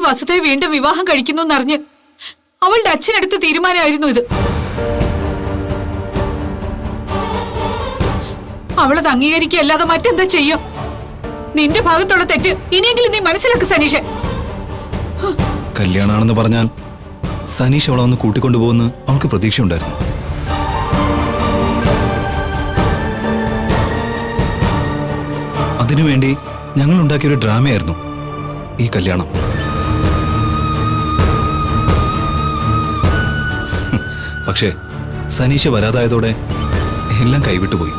വസുതയെ വീണ്ടും വിവാഹം കഴിക്കുന്നു എന്നറിഞ്ഞ് അവളുടെ അച്ഛനെടുത്ത തീരുമാനമായിരുന്നു ഇത്. അവളത് അംഗീകരിക്കല്ലാതെ മറ്റെന്താ ചെയ്യും? നിന്റെ ഭാഗത്തുള്ള തെറ്റ് ഇനിയെങ്കിലും നീ മനസ്സിലാക്ക് സനീഷ്. കല്യാണാണെന്ന് പറഞ്ഞാൽ സനീഷ് അവളെ ഒന്ന് കൂട്ടിക്കൊണ്ടുപോകുന്ന അവൾക്ക് പ്രതീക്ഷയുണ്ടായിരുന്നു. അതിനുവേണ്ടി ഞങ്ങൾ ഉണ്ടാക്കിയൊരു ഡ്രാമയായിരുന്നു ഈ കല്യാണം. പക്ഷേ സനീഷ വരാതായതോടെ എല്ലാം കൈവിട്ടുപോയി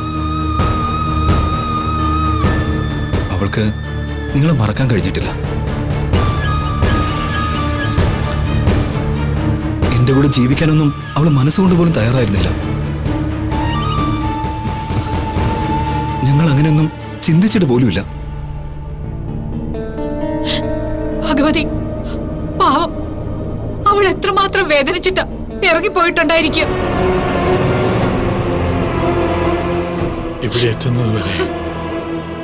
അവൾക്ക് നിങ്ങളെ മറക്കാൻ കഴിഞ്ഞിട്ടില്ല. എന്റെ കൂടെ ജീവിക്കാനൊന്നും അവൾ മനസ്സുകൊണ്ട് പോലും തയ്യാറായിരുന്നില്ല. ഞങ്ങൾ അങ്ങനെയൊന്നും ചിന്തിച്ചിട്ട് പോലുമില്ല. ഭഗവതി പാവം. അവൾ എത്രമാത്രം വേദനിച്ചിട്ടാ ഇറങ്ങിപ്പോയിട്ടുണ്ടായിരിക്കും. ഇവിടെ എത്തുന്നത് വരെ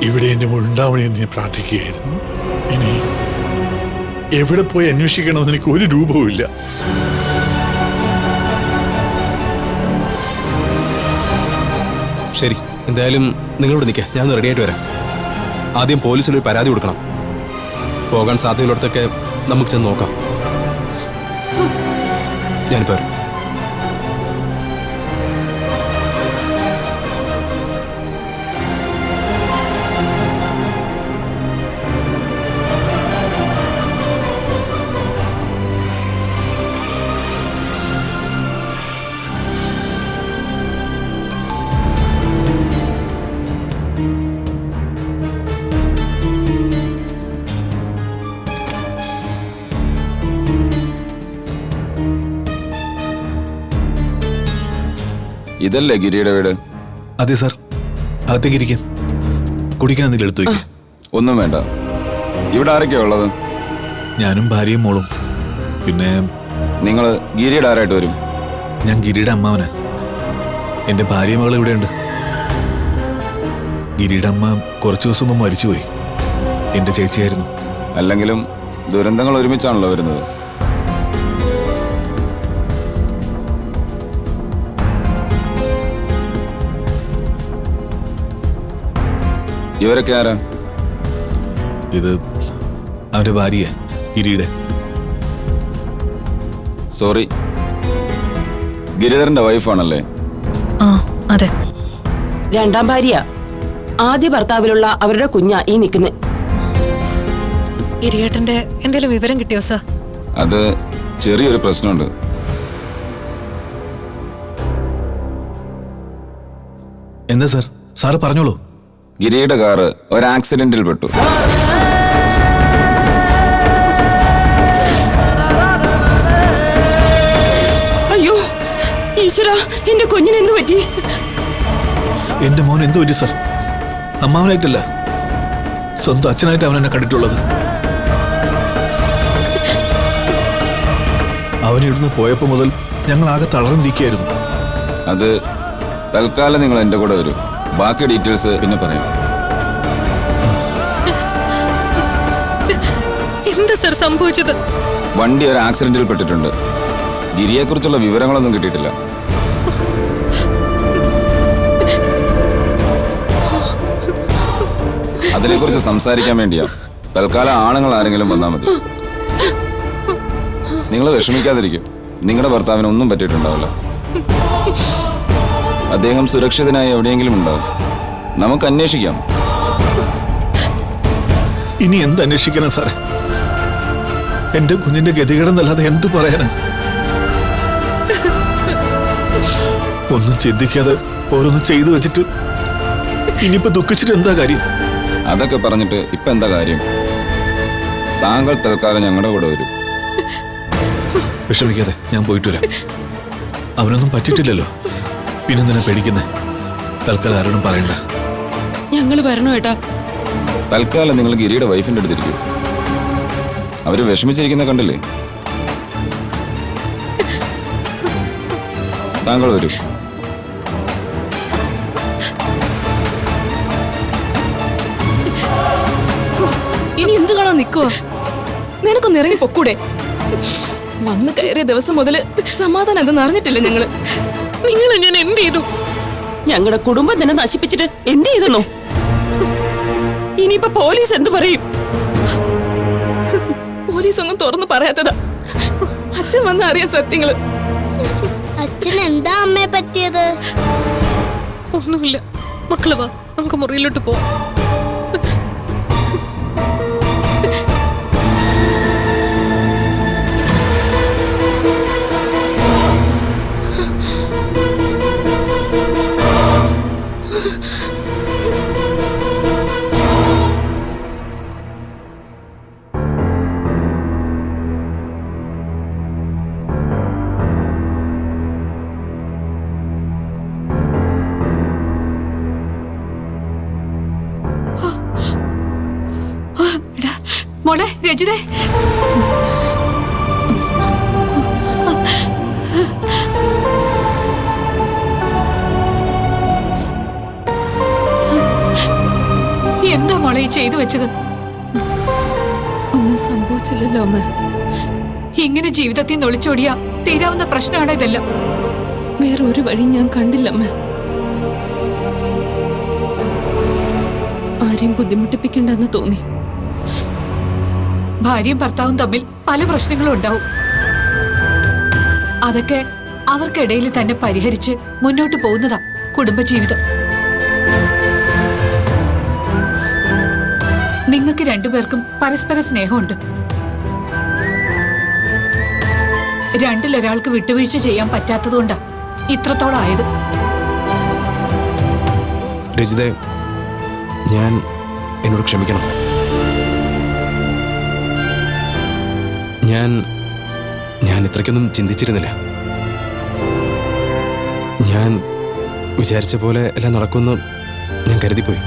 ഇവിടെ എന്റെ മുഴുണ്ടാവണമെന്ന് ഞാൻ പ്രാർത്ഥിക്കുകയായിരുന്നു. ഇനി എവിടെ പോയി അന്വേഷിക്കണമെന്ന് എനിക്ക് ഒരു രൂപവുമില്ല ശരി എന്തായാലും നിങ്ങളോട് നിൽക്കുക ഞാൻ റെഡി ആയിട്ട് വരാം. ആദ്യം പോലീസിൽ ഒരു പരാതി കൊടുക്കണം. പോകാൻ സാധ്യതയുള്ളിടത്തൊക്കെ നമുക്ക് ചെന്ന് നോക്കാം. ഞാനിപ്പോൾ ഇതല്ലേ ഗിരിയുടെ വീട്? അതെ സാർ. അകത്തേക്ക് ഇരിക്കാം. കുടിക്കാൻ എന്തെങ്കിലും എടുത്തു വയ്ക്കും ഒന്നും വേണ്ട. ഇവിടെ ആരൊക്കെയാ ഉള്ളത്? ഞാനും ഭാര്യയും മോളും. പിന്നെ നിങ്ങൾ ഗിരിയുടെ ആരായിട്ട് വരും? ഞാൻ ഗിരിയുടെ അമ്മാവന്. എന്റെ ഭാര്യ മകൾ ഇവിടെയുണ്ട്. ഗിരിയുടെ അമ്മ കുറച്ചു ദിവസം മുമ്പ് മരിച്ചുപോയി. എന്റെ ചേച്ചിയായിരുന്നു. അല്ലെങ്കിലും ദുരന്തങ്ങൾ ഒരുമിച്ചാണല്ലോ വരുന്നത്. ഇവരൊക്കെ ആരാ? ഇത് അവന്റെ ഭാര്യ ഗിരിയുടെ. സോറി. ഗിരിധരന്റെ വൈഫാണല്ലേ? ആ അതെ. രണ്ടാം ഭാര്യ. ആദ്യ ഭർത്താവിലുള്ള അവരുടെ കുഞ്ഞാ ഈ നിൽക്കുന്നത് ഇരിയേട്ടന്റെ എന്തെങ്കിലും വിവരം കിട്ടിയോ സർ? അത് ചെറിയൊരു പ്രശ്നമുണ്ട്. എന്താ സാർ? സാറ് പറഞ്ഞോളൂ. ഗിരിയുടെ കാറ് ഒരു ആക്സിഡന്റിൽ പെട്ടു. അയ്യോ ഈശ്വര എന്റെ കുഞ്ഞിന് എന്തു പറ്റി? എന്റെ മോൻ എന്തു പറ്റി സർ? അമ്മാവനായിട്ടല്ല സ്വന്തം അച്ഛനായിട്ട് അവൻ എന്നെ കണ്ടിട്ടുള്ളത്. അവൻ ഇവിടുന്ന് പോയപ്പോൾ മുതൽ ഞങ്ങൾ ആകെ തളർന്നിരിക്കുകയായിരുന്നു അത് തൽക്കാലം നിങ്ങൾ എന്റെ കൂടെ വരൂ. ബാക്കി ഡീറ്റെയിൽസ് പിന്നെ പറയാം. എന്താ സർ സംഭവിച്ചത്? വണ്ടി ഒരു ആക്സിഡന്റിൽ പെട്ടിട്ടുണ്ട്. ഗിരിയെക്കുറിച്ചുള്ള വിവരങ്ങളൊന്നും കിട്ടിയിട്ടില്ല. അതിനെക്കുറിച്ച് സംസാരിക്കാൻ വേണ്ടിയാ. തൽക്കാലം ആണുങ്ങൾ ആരെങ്കിലും വന്നാൽ മതി. നിങ്ങൾ വിഷമിക്കാതിരിക്കും. നിങ്ങളുടെ ഭർത്താവിന് ഒന്നും പറ്റിയിട്ടുണ്ടാവില്ല. അദ്ദേഹം സുരക്ഷിതനായി എവിടെയെങ്കിലും ഉണ്ടാവും നമുക്ക് അന്വേഷിക്കാം. ഇനി എന്ത് അന്വേഷിക്കണം സാറേ? എന്റെ കുഞ്ഞിന്റെ ഗതികേടെന്നല്ലാതെ എന്ത് പറയാനാ? ഒന്നും ചിന്തിക്കാതെ ഓരോന്നും ചെയ്തു വെച്ചിട്ട് ഇനിയിപ്പോ ദുഃഖിച്ചിട്ട് എന്താ കാര്യം? അതൊക്കെ പറഞ്ഞിട്ട് ഇപ്പൊ എന്താ കാര്യം? താങ്കൾ തൽക്കാലം ഞങ്ങളുടെ കൂടെ വരും. വിഷമിക്കാതെ ഞാൻ പോയിട്ട് വരാം. അവനൊന്നും പറ്റിയിട്ടില്ലല്ലോ. പിന്നെന്തിനാ പേടിക്കുന്നേ? തൽക്കാലം ആരോടും പറയണ്ട. ഞങ്ങൾ വരണോ ഏട്ടാ? തൽക്കാലം നിങ്ങൾ ഗിരിയുടെ വൈഫിന്റെ അടുത്തിരിക്കും അവർ വിഷമിച്ചിരിക്കുന്ന കണ്ടില്ലേ? താങ്കൾ വരൂ. ഇനി എന്ത് കാണാൻ നിൽക്കുവോ നിനക്കൊന്ന് ഇറങ്ങി പൊക്കൂടെ. വന്ന് കയറിയ ദിവസം മുതൽ സമാധാനം എന്തെന്ന് അറിഞ്ഞിട്ടില്ല ഞങ്ങൾ. നിങ്ങളെ ഞാൻ എന്ത് ചെയ്തു? ഞങ്ങളുടെ കുടുംബം തന്നെ നശിപ്പിച്ചിട്ട് എന്ത് ചെയ്തെന്നോ? ഇനിയിപ്പോ പോലീസ് എന്തു പറയും? പോലീസ് ഒന്നും തുറന്നു പറയാത്തതാ. അച്ഛൻ വന്ന അറിയാൻ സത്യങ്ങൾ. അച്ഛൻ എന്താ അമ്മയെ പറ്റിയത്? ഒന്നുമില്ല. മക്കൾ വാ നമുക്ക് മുറിയിലോട്ട് പോവാം. രജിതേ എന്താ മോളെ ഈ ചെയ്തു വെച്ചത്? ഒന്നും സംഭവിച്ചില്ലല്ലോ അമ്മ. ഇങ്ങനെ ജീവിതത്തിൽ നിന്ന് ഒളിച്ചോടിയാ തീരാവുന്ന പ്രശ്നമാണ് ഇതെല്ലാം. വേറെ ഒരു വഴി ഞാൻ കണ്ടില്ലമ്മ. ആരെയും ബുദ്ധിമുട്ടിപ്പിക്കണ്ടെന്ന് തോന്നി. ഭാര്യയും ഭർത്താവും തമ്മിൽ പല പ്രശ്നങ്ങളും ഉണ്ടാവും. അതൊക്കെ അവർക്കിടയിൽ തന്നെ പരിഹരിച്ച് മുന്നോട്ട് പോകുന്നതാ കുടുംബജീവിതം. നിങ്ങൾക്ക് രണ്ടുപേർക്കും പരസ്പര സ്നേഹമുണ്ട്. രണ്ടിലൊരാൾക്ക് വിട്ടുവീഴ്ച ചെയ്യാൻ പറ്റാത്തതുകൊണ്ടാ ഇത്രത്തോളം ആയത്. ഞാൻ എന്നോട് ക്ഷമിക്കണം. ഞാൻ ഞാൻ ഇത്രയ്ക്കൊന്നും ചിന്തിച്ചിരുന്നില്ല. ഞാൻ വിചാരിച്ച പോലെ എല്ലാം നടക്കുമെന്ന് ഞാൻ കരുതിപ്പോയി.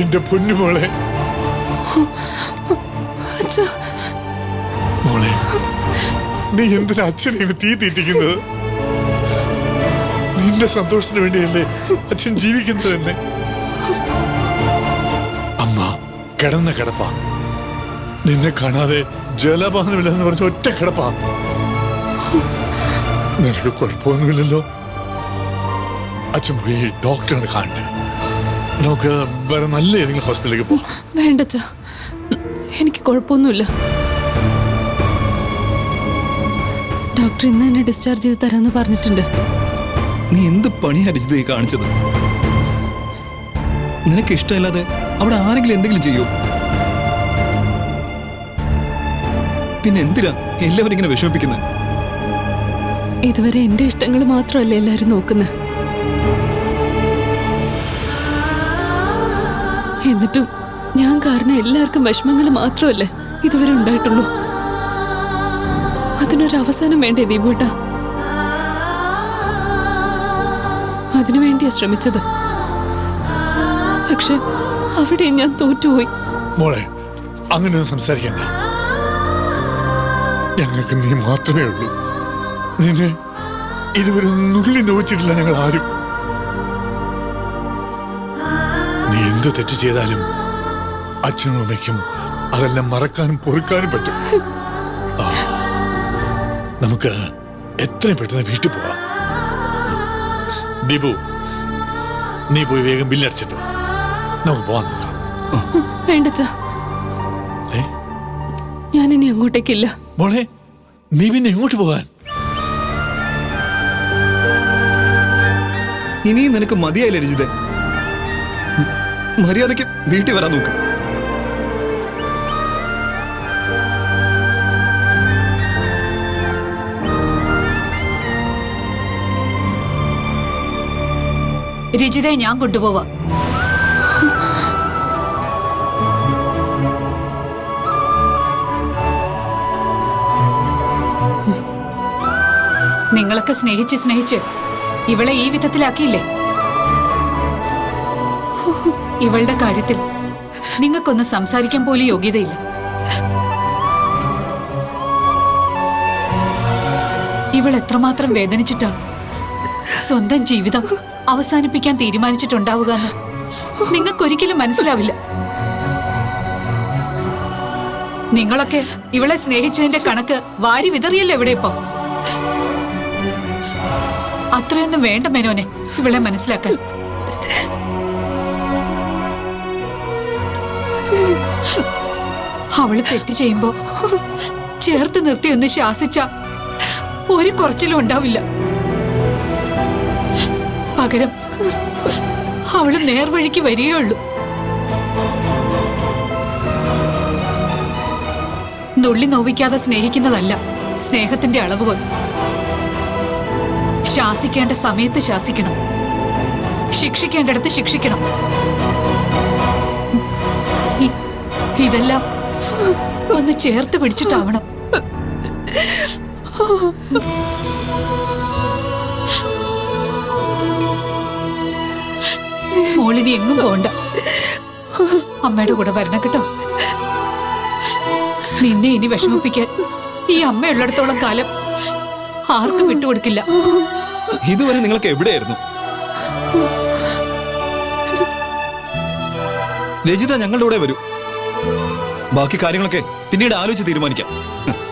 എന്റെ പൊന്നുമോളെ. മോളെ നീ എന്തിനാ അച്ഛനെ തീ തീറ്റിക്കുന്നത്? നിന്റെ സന്തോഷത്തിന് വേണ്ടിയല്ലേ അച്ഛൻ ജീവിക്കുന്നത് തന്നെ? കിടന്ന കിടപ്പാ. നിന്നെ കാണാതെ ജലപാനമില്ലെന്ന് പറഞ്ഞ ഒറ്റ കിടപ്പാ. നിനക്ക് കുഴപ്പമൊന്നുമില്ലല്ലോ. അച്ഛൻ പോയി ഡോക്ടറാണ് കാണേണ്ടത് നമുക്ക് വേറെ നല്ല ഏതെങ്കിലും ഹോസ്പിറ്റലിലേക്ക് പോവാം. വേണ്ടച്ച. എനിക്ക് കുഴപ്പമൊന്നുമില്ല. ഡോക്ടർ ഇന്ന് തന്നെ ഡിസ്ചാർജ് ചെയ്ത് തരാമെന്ന് പറഞ്ഞിട്ടുണ്ട്. നീ എന്ത് പണി ഈ കാണിച്ചത്? നിനക്ക് ഇഷ്ടമല്ലാതെ അവിടെ ആരെങ്കിലും എന്തെങ്കിലും ചെയ്യോ? പിന്നെ എന്തിനാ എല്ലാവരും ഇങ്ങനെ വിഷമിപ്പിക്കുന്നത് ഇതുവരെ എന്റെ ഇഷ്ടങ്ങൾ മാത്രമല്ല എല്ലാരും നോക്കുന്നത് എന്നിട്ടും ഞാൻ കാരണം എല്ലാവർക്കും വിഷമങ്ങൾ മാത്രമല്ല ഇതുവരെ ഉണ്ടായിട്ടുള്ളൂ. അതിനൊരു അവസാനം വേണ്ടേ ദീപുട്ടാ? അതിനു വേണ്ടിയാ ശ്രമിച്ചത്. പക്ഷെ അവിടെ ഞാൻ തോറ്റുപോയി. മോളെ അങ്ങനെയൊന്നും സംസാരിക്കണ്ട. ഞങ്ങൾക്ക് നീ മാത്രമേ ഉള്ളൂ. നിന്നെ ഇതുവരെ നുള്ളി നോവിച്ചിട്ടില്ല ഞങ്ങൾ ആരും. നീ എന്ത് തെറ്റ് ചെയ്താലും അച്ഛനും അമ്മയ്ക്കും അതെല്ലാം മറക്കാനും പൊറുക്കാനും പറ്റും. നമുക്ക് എത്രയും പെട്ടെന്ന് വീട്ടിൽ പോവാം. ദീപു നീ പോയി വേഗം ബില്ലടിച്ചിട്ട് വാ. നമുക്ക് പോവാൻ നോക്കാം. വേണ്ടച്ചാ. ഞാൻ ഇനി അങ്ങോട്ടേക്കില്ല. മോളെ നീ പിന്നെ എങ്ങോട്ട് പോകാൻ? ഇനിയും നിനക്ക് മതിയായില്ല രജിത? മര്യാദയ്ക്ക് വീട്ടിൽ വരാൻ നോക്ക്. രജിതയെ ഞാൻ കൊണ്ടുപോവാ. നിങ്ങളൊക്കെ സ്നേഹിച്ച് സ്നേഹിച്ച് ഇവളെ ഈ വിധത്തിലാക്കിയില്ലേ? ഇവളുടെ കാര്യത്തിൽ നിങ്ങൾക്കൊന്ന് സംസാരിക്കാൻ പോലും യോഗ്യതയില്ല. ഇവൾ എത്രമാത്രം വേദനിച്ചിട്ടാ സ്വന്തം ജീവിതം അവസാനിപ്പിക്കാൻ തീരുമാനിച്ചിട്ടുണ്ടാവുക എന്ന് നിങ്ങൾക്കൊരിക്കലും മനസ്സിലാവില്ല. നിങ്ങളൊക്കെ ഇവളെ സ്നേഹിച്ചതിന്റെ കണക്ക് വാരി വിതറിയല്ലോ ഇവിടെ ഇപ്പൊ. അത്രയൊന്നും വേണ്ട മേനോനെ ഇവളെ മനസ്സിലാക്കാൻ. അവൾ തെറ്റ് ചെയ്യുമ്പോ ചേർത്ത് നിർത്തി ഒന്ന് ശാസിച്ച ഒരു കുറച്ചിലും ഉണ്ടാവില്ല. പകരം അവൾ നേർവഴിക്ക് വരികയുള്ളൂ. നുള്ളി നോവിക്കാതെ സ്നേഹിക്കുന്നതല്ല സ്നേഹത്തിന്റെ അളവുകൾ. ശാസിക്കേണ്ട സമയത്ത് ശാസിക്കണം. ശിക്ഷിക്കേണ്ടടുത്ത് ശിക്ഷിക്കണം. ഇതെല്ലാം ഒന്ന് ചേർത്ത് പിടിച്ചിട്ടാവണം. മോളിനി എങ്ങും പോണ്ട. അമ്മയുടെ കൂടെ വരണം കേട്ടോ. നിന്നെ ഇനി വിഷമിപ്പിക്കാൻ ഈ അമ്മയുള്ളിടത്തോളം കാലം ആർക്കും വിട്ടുകൊടുക്കില്ല. ഇതുവരെ നിങ്ങൾക്ക് എവിടെയായിരുന്നു? രജിത ഞങ്ങളുടെ കൂടെ വരൂ. ബാക്കി കാര്യങ്ങളൊക്കെ പിന്നീട് ആലോചിച്ച് തീരുമാനിക്കാം.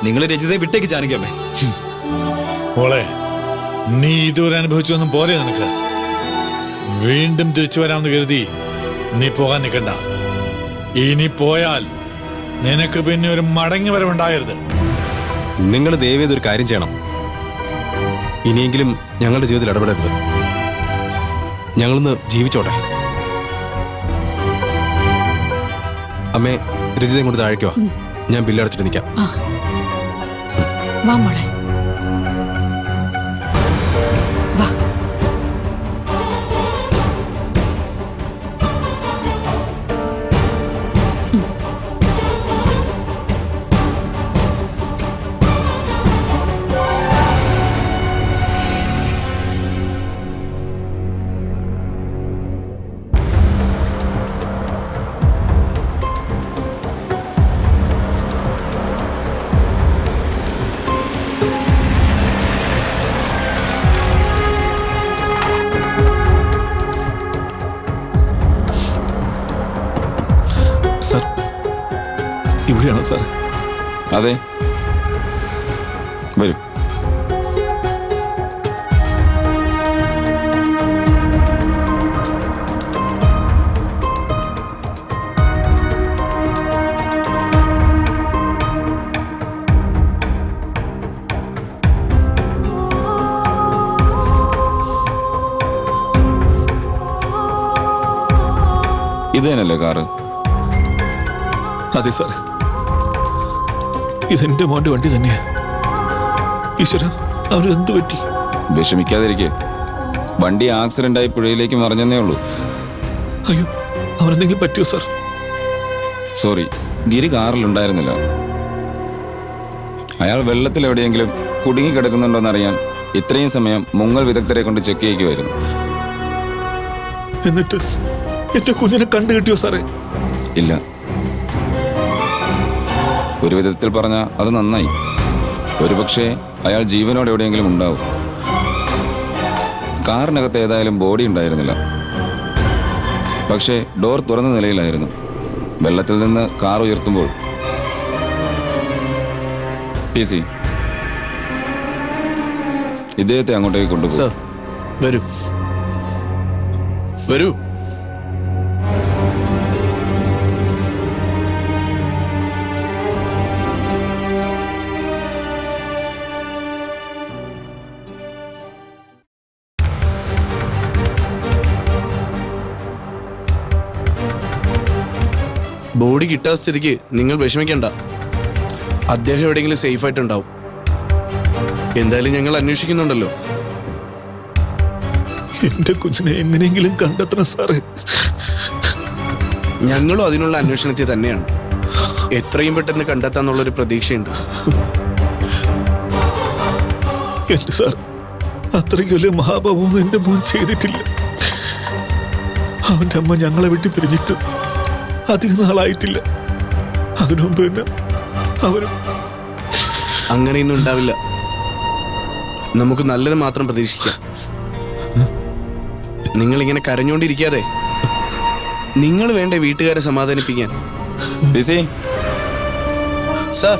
നിങ്ങൾ രജിതയെ വിട്ടേക്ക് ജാനകിയമ്മേ മോളെ നീ ഇതുവരെ അനുഭവിച്ചൊന്നും പോരെ നിനക്ക്? വീണ്ടും തിരിച്ചു വരാമെന്ന് കരുതി നീ പോകാൻ നിൽക്കണ്ട. ഇനി പോയാൽ നിനക്ക് പിന്നെ ഒരു മടങ്ങി വരവുണ്ടാകരുത് നിങ്ങൾ ദയവേത് ഒരു കാര്യം ചെയ്യണം. ഇനിയെങ്കിലും ഞങ്ങളുടെ ജീവിതത്തിൽ ഇടപെടരുത്. ഞങ്ങളൊന്ന് ജീവിച്ചോട്ടെ. അമ്മേ രജിതയും കൊണ്ട് താഴേക്കുവാ ഞാൻ ബില്ലടച്ചിട്ട് നിൽക്കാം വാ മോളെ. ഇവിടെയാണോ സാർ. അതെ. വരും. ഇതേനല്ലേ കാറ്? അതെ സാർ. ഇതെന്റെ മോന്റെ വണ്ടി തന്നെയാ. ഈശ്വര അവന് എന്ത് പറ്റി? വിഷമിക്കാതിരിക്കെ. വണ്ടി ആക്സിഡന്റ് ആയി പുഴയിലേക്ക് മറിഞ്ഞെന്നേ ഉള്ളൂ. അയ്യോ അവനെന്തെങ്കിലും പറ്റിയോ സാർ? സോറി ഗിരി കാറിലുണ്ടായിരുന്നില്ല. അയാൾ വെള്ളത്തിൽ എവിടെയെങ്കിലും കുടുങ്ങി കിടക്കുന്നുണ്ടോന്നറിയാൻ ഇത്രയും സമയം മുങ്ങൽ വിദഗ്ധരെ കൊണ്ട് ചെക്ക് ചെയ്യിക്കുമായിരുന്നു എന്നിട്ട് എന്റെ കുഞ്ഞിനെ കണ്ടു കിട്ടിയോ സാറേ? ഇല്ല. ഒരു വിധത്തിൽ പറഞ്ഞാൽ അത് നന്നായി. ഒരുപക്ഷെ അയാൾ ജീവനോടെ എവിടെയെങ്കിലും ഉണ്ടാവും. കാറിനകത്ത് ഏതായാലും ബോഡി ഉണ്ടായിരുന്നില്ല. പക്ഷേ ഡോർ തുറന്ന നിലയിലായിരുന്നു. വെള്ളത്തിൽ നിന്ന് കാർ ഉയർത്തുമ്പോൾ. ടി സി ഇദ്ദേഹത്തെ അങ്ങോട്ടേക്ക് കൊണ്ടുപോകും. വരൂ. വരൂ. ബോഡി കിട്ടാത്ത സ്ഥിതിക്ക് നിങ്ങൾ വിഷമിക്കണ്ട. അദ്ദേഹം എവിടെയെങ്കിലും സേഫ് ആയിട്ടുണ്ടാവും. എന്തായാലും ഞങ്ങൾ അന്വേഷിക്കുന്നുണ്ടല്ലോ. എന്റെ കുഞ്ഞിനെ എങ്ങനെയെങ്കിലും കണ്ടെത്തണം സാറേ. ഞങ്ങളും അതിനുള്ള അന്വേഷണത്തിൽ തന്നെയാണ്. എത്രയും പെട്ടെന്ന് കണ്ടെത്താന്നുള്ളൊരു പ്രതീക്ഷയുണ്ട്. എന്റെ സാർ അത്രയ്ക്ക് വലിയ മഹാഭാവമൊന്നും എന്റെ മോൻ ചെയ്തിട്ടില്ല. അവന്റെ അമ്മ ഞങ്ങളെ വിട്ട് പിരിഞ്ഞിട്ട് അധികം നാളായിട്ടില്ല. അതിനുമുമ്പ് തന്നെ അവരും അങ്ങനെയൊന്നും ഉണ്ടാവില്ല. നമുക്ക് നല്ലത് മാത്രം പ്രതീക്ഷിക്കാം. നിങ്ങളിങ്ങനെ കരഞ്ഞോണ്ടിരിക്കാതെ നിങ്ങൾ വേണ്ട വീട്ടുകാരെ സമാധാനിപ്പിക്കാൻ? ബിസി. സാർ.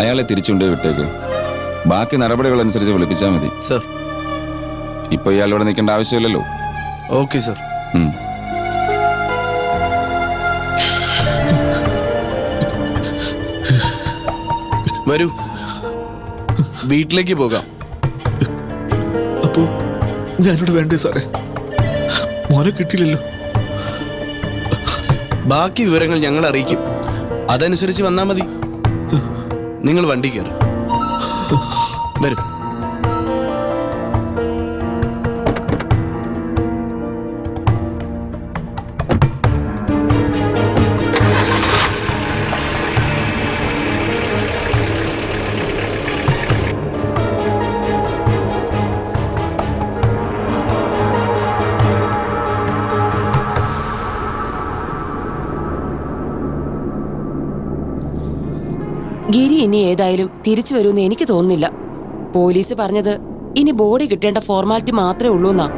അയാളെ തിരിച്ചുകൊണ്ടേ വിട്ടേക്ക്? ബാക്കി നടപടികൾ അനുസരിച്ച് വിളിപ്പിച്ചാൽ മതി. സർ. ഇപ്പൊ ഇയാൾ ഇവിടെ നിൽക്കേണ്ട ആവശ്യമില്ലല്ലോ. Okay sir. ഉം. വരൂ. വീട്ടിലേക്ക് പോകാം. അപ്പോ ഞാനിവിടെ വേണ്ടേ സാറേ? മോനെ കിട്ടിയില്ലല്ലോ. ബാക്കി വിവരങ്ങൾ ഞങ്ങൾ അറിയിക്കും. അതനുസരിച്ച് വന്നാൽ മതി. നിങ്ങൾ വണ്ടി കയറി. വരും. ഗിരി ഇനി ഏതായാലും തിരിച്ചു വരുമെന്ന് എനിക്ക് തോന്നുന്നില്ല. പോലീസ് പറഞ്ഞത് ഇനി ബോഡി കിട്ടേണ്ട ഫോർമാലിറ്റി മാത്രമേ ഉള്ളൂ എന്നാ.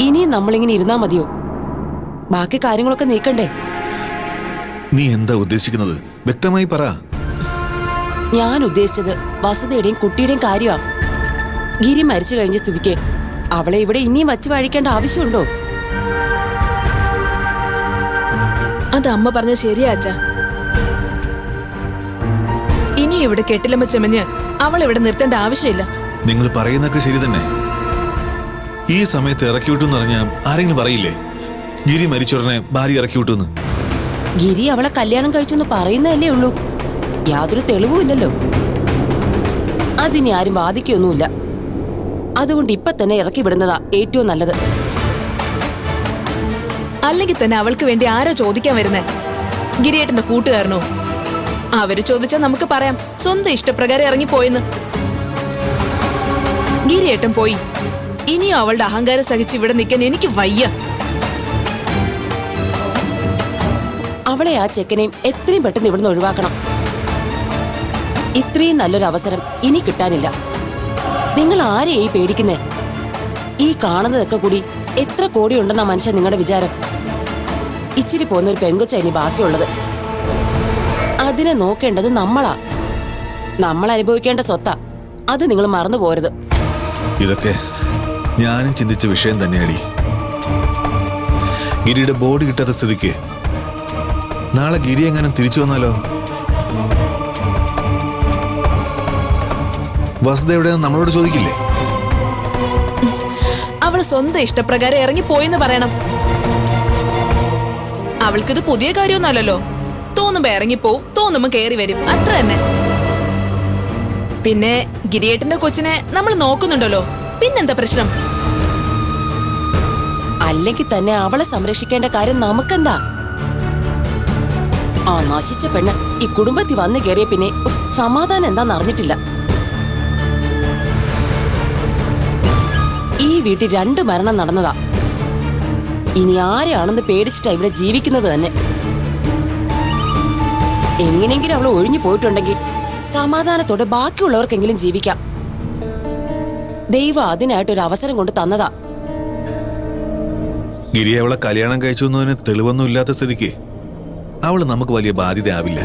ഇനിയും നമ്മളിങ്ങനെ ഇരുന്നാ മതിയോ? ബാക്കി കാര്യങ്ങളൊക്കെ നീക്കണ്ടേ? നീ എന്താ ഉദ്ദേശിക്കുന്നത്? വ്യക്തമായി പറ. ഞാൻ ഉദ്ദേശിച്ചത് വസുതയുടെയും കുട്ടിയുടെയും കാര്യമാ. ഗിരി മരിച്ചു കഴിഞ്ഞ സ്ഥിതിക്ക് അവളെ ഇവിടെ ഇനിയും വച്ച് വഴിക്കേണ്ട ആവശ്യമുണ്ടോ? അത് അമ്മ പറഞ്ഞ ശരിയാ അച്ഛാ. ഇനി ഇവിടെ കെട്ടിലമ്മ ചെമഞ്ഞ് അവൾ ഇവിടെ നിർത്തേണ്ട ആവശ്യമില്ല. നിങ്ങൾ പറയുന്നൊക്കെ ശരി തന്നെ. ഈ സമയത്ത് ഇറക്കി വിട്ടു എന്ന് പറഞ്ഞാൽ ആരെങ്കിലും പറയില്ലേ? ഗിരി മരിച്ചുടനെ ഭാര്യ ഇറക്കി വിട്ടു ഗിരി അവളെ കല്യാണം കഴിച്ചെന്ന് പറയുന്നതല്ലേ ഉള്ളൂ. യാതൊരു തെളിവുമില്ലല്ലോ അതിനി ആരും വാദിക്കൊന്നുമില്ല. അതുകൊണ്ട് ഇപ്പൊ തന്നെ ഇറക്കി വിടുന്നതാ ഏറ്റവും നല്ലത്. അല്ലെങ്കിൽ തന്നെ അവൾക്ക് വേണ്ടി ആരാ ചോദിക്കാൻ വരുന്നേ? ഗിരിയേട്ടന്റെ കൂട്ടുകാരനോ? അവർ ചോദിച്ചാൽ നമുക്ക് പറയാം. സ്വന്തം ഇഷ്ടപ്രകാരം ഇറങ്ങിപ്പോയെന്ന്. ഗിരിയേട്ടൻ പോയി. ഇനിയും അവളുടെ അഹങ്കാരം സഹിച്ച് ഇവിടെ നിൽക്കാൻ എനിക്ക് വയ്യ. അവളെ ആ ചെക്കനെയും എത്രയും പെട്ടെന്ന് ഇവിടുന്ന് ഒഴിവാക്കണം. ഇത്രയും നല്ലൊരു അവസരം ഇനി കിട്ടാനില്ല. നിങ്ങൾ ആരെയാ ഈ പേടിക്കുന്നേ? ഈ കാണുന്നതൊക്കെ കൂടി എത്ര കോടിയുണ്ടെന്ന മനുഷ്യൻ നിങ്ങളുടെ വിചാരം? ഇച്ചിരി പോകുന്ന ഒരു പെൺകൊച്ച ഇനി ബാക്കിയുള്ളത്. അതിനെ നോക്കേണ്ടത് നമ്മളാ. നമ്മൾ അനുഭവിക്കേണ്ട സ്വത്താ. അത് നിങ്ങൾ മറന്നു പോരുത്. ഇതൊക്കെ ഞാനും ചിന്തിച്ച വിഷയം തന്നെയാടി. ഗിരിയുടെ ബോഡി കിട്ടാത്ത സ്ഥിതിക്ക് നാളെ ഗിരി എങ്ങാനും തിരിച്ചു വന്നാലോ? വസുത എവിടെയെന്ന് നമ്മളോട് ചോദിക്കില്ലേ? അവൾ സ്വന്തം ഇഷ്ടപ്രകാരം ഇറങ്ങി ഇറങ്ങിപ്പോയെന്ന് പറയണം. അവൾക്കിത് പുതിയ കാര്യമൊന്നുമല്ലല്ലോ. തോന്നുമ്പോ ഇറങ്ങിപ്പോവും തോന്നുമ്പോ കയറി വരും. അത്ര തന്നെ. പിന്നെ ഗിരിയേട്ടന്റെ കൊച്ചിനെ നമ്മൾ നോക്കുന്നുണ്ടല്ലോ. പിന്നെന്താ പ്രശ്നം? അല്ലെങ്കിൽ തന്നെ അവളെ സംരക്ഷിക്കേണ്ട കാര്യം നമുക്കെന്താ? ആ നശിച്ച പെണ്ണ് ഈ കുടുംബത്തിൽ വന്നു കയറിയ പിന്നെ സമാധാനം എന്താന്ന് അറിഞ്ഞിട്ടില്ല. ഈ വീട്ടിൽ രണ്ട് മരണം നടന്നതാ. ഇനി ആരെയാണെന്ന് പേടിച്ചിട്ടാ ഇവിടെ ജീവിക്കുന്നത് തന്നെ. എങ്ങനെയെങ്കിലും അവൾ ഒഴിഞ്ഞു പോയിട്ടുണ്ടെങ്കിൽ സമാധാനത്തോടെ ബാക്കിയുള്ളവർക്കെങ്കിലും ജീവിക്കാം. ദൈവം അതിനായിട്ടൊരു അവസരം കൊണ്ട് തന്നതാ. ഗിരി അവളെ കല്യാണം കഴിച്ചു എന്നതിന് തെളിവൊന്നും ഇല്ലാത്ത സ്ഥിതിക്ക് അവൾ നമുക്ക് വലിയ ബാധ്യതയാവില്ല.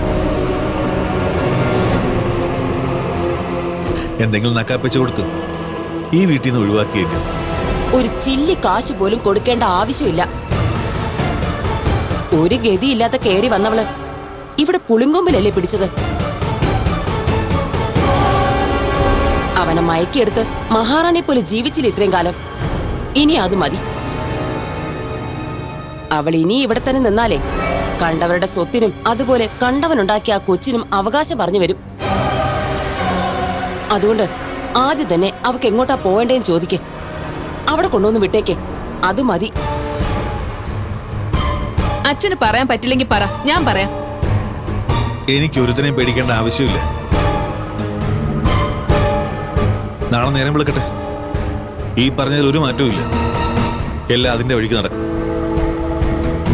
എന്തെങ്കിലും നക്കാപ്പിച്ചു കൊടുത്ത് ഈ വീട്ടിൽ നിന്ന് ഒഴിവാക്കിയേക്ക്. ഒരു ചില്ലി കാശ് പോലും കൊടുക്കേണ്ട ആവശ്യമില്ല. ഒരു ഗതിയില്ലാത്ത കയറി വന്നവൾ ഇവിടെ പുളിങ്കൊമ്പിലല്ലേ പിടിച്ചത്? അവനെ മയക്കിയെടുത്ത് മഹാറാണി പോലെ ജീവിച്ചില്ല ഇത്രയും കാലം? ഇനി അത് മതി. അവൾ ഇനി ഇവിടെ തന്നെ നിന്നാലേ കണ്ടവരുടെ സ്വത്തിനും അതുപോലെ കണ്ടവനുണ്ടാക്കിയ ആ കൊച്ചിനും അവകാശം പറഞ്ഞു വരും. അതുകൊണ്ട് ആദ്യം തന്നെ അവക്ക് എങ്ങോട്ടാ പോവേണ്ടേന്ന് ചോദിക്കേ. അവിടെ കൊണ്ടുവന്ന് വിട്ടേക്കേ. അത് മതി. അച്ഛന് പറയാൻ പറ്റില്ലെങ്കിൽ പറ. ഞാൻ പറയാം. എനിക്ക് ഒരുത്തിനെയും പേടിക്കേണ്ട ആവശ്യമില്ല. നാളെ നേരം വിളിക്കട്ടെ. ഈ പറഞ്ഞതിൽ ഒരു മാറ്റവും ഇല്ല എല്ലാം അതിന്റെ വഴിക്ക് നടക്കും.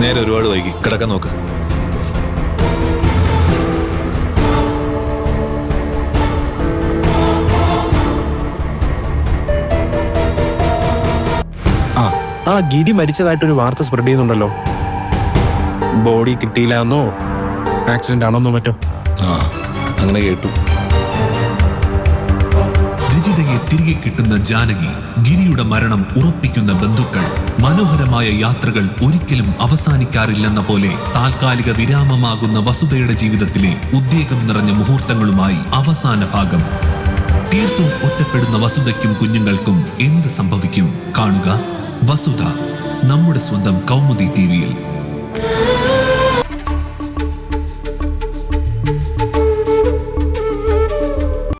നേരെ ഒരുപാട് വൈകി. കിടക്കാൻ നോക്ക്. ആ ഗിരി മരിച്ചതായിട്ടൊരു വാർത്ത സ്പ്രെഡ് ചെയ്യുന്നുണ്ടല്ലോ. ബോഡി കിട്ടിയില്ല എന്നോ ആക്സിഡന്റ് ആണോന്നോ മറ്റോ? ആ അങ്ങനെ കേട്ടു. രജിതയെ തിരികെ കിട്ടുന്ന ജാനകി ഗിരിയുടെ മരണം ഉറപ്പിക്കുന്ന ബന്ധുക്കൾ മനോഹരമായ യാത്രകൾ ഒരിക്കലും അവസാനിക്കാറില്ലെന്ന പോലെ താൽക്കാലിക വിരാമമാകുന്ന വസുധയുടെ ജീവിതത്തിലെ ഉദ്വേഗം നിറഞ്ഞ മുഹൂർത്തങ്ങളുമായി അവസാന ഭാഗം. തീർത്തും ഒറ്റപ്പെടുന്ന വസുധയ്ക്കും കുഞ്ഞുങ്ങൾക്കും എന്ത് സംഭവിക്കും? കാണുക വസുധ നമ്മുടെ സ്വന്തം കൗമുദി ടിവിയിൽ